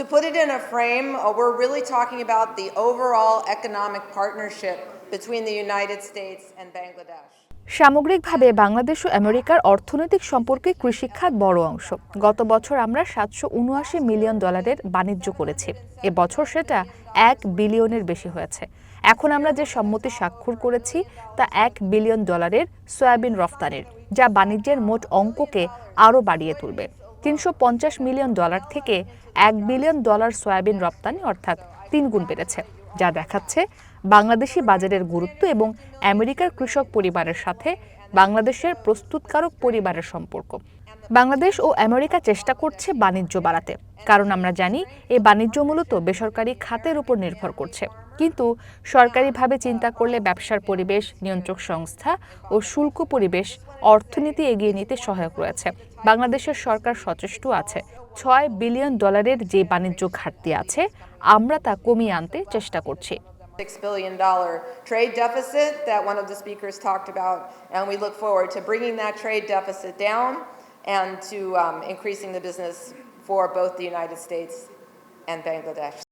To put it in a frame, uh, we're really talking about the overall economic partnership between the United States and Bangladesh. সামগ্রিকভাবে বাংলাদেশ ও আমেরিকার অর্থনৈতিক সম্পর্কে কৃষিখাত বড় অংশ। গত বছর আমরা সাতশো উনআশি মিলিয়ন ডলারের বাণিজ্য করেছি। এবছর সেটা এক বিলিয়নের বেশি হয়েছে। এখন আমরা যে সম্মতি স্বাক্ষর করেছি তা এক বিলিয়ন ডলারের সয়াবিন রফতানির যা বাণিজ্যের মোট অঙ্ককে আরও বাড়িয়ে তুলবে। তিনশো পঞ্চাশ মিলিয়ন ডলার থেকে এক বিলিয়ন ডলার সয়াবিন রপ্তানি অর্থাৎ তিন গুণ বেড়েছে, যা দেখাচ্ছে বাংলাদেশি বাজারের গুরুত্ব এবং আমেরিকার কৃষক পরিবারের সাথে বাংলাদেশের প্রস্তুতকারক পরিবারের সম্পর্ক। বাংলাদেশ ও আমেরিকা চেষ্টা করছে বাণিজ্য বাড়াতে, কারণ আমরা জানি এই বাণিজ্য মূলত বেসরকারি খাতের উপর নির্ভর করছে। কিন্তু সরকারিভাবে চিন্তা করলে ব্যবসার পরিবেশ, নিয়ন্ত্রক সংস্থা ও শুল্ক পরিবেশ, অর্থনীতি এগিয়ে নিতে সহায়ক রয়েছে। বাংলাদেশের সরকার সচেষ্ট আছে ছয় বিলিয়ন ডলারের যে বাণিজ্য ঘাটতি আছে আমরা তা কমিয়ে আনতে চেষ্টা করছি $6 billion trade deficit that one of the speakers talked about, and we look forward to bringing that trade deficit down and to um, increasing the business for both the United States and Bangladesh.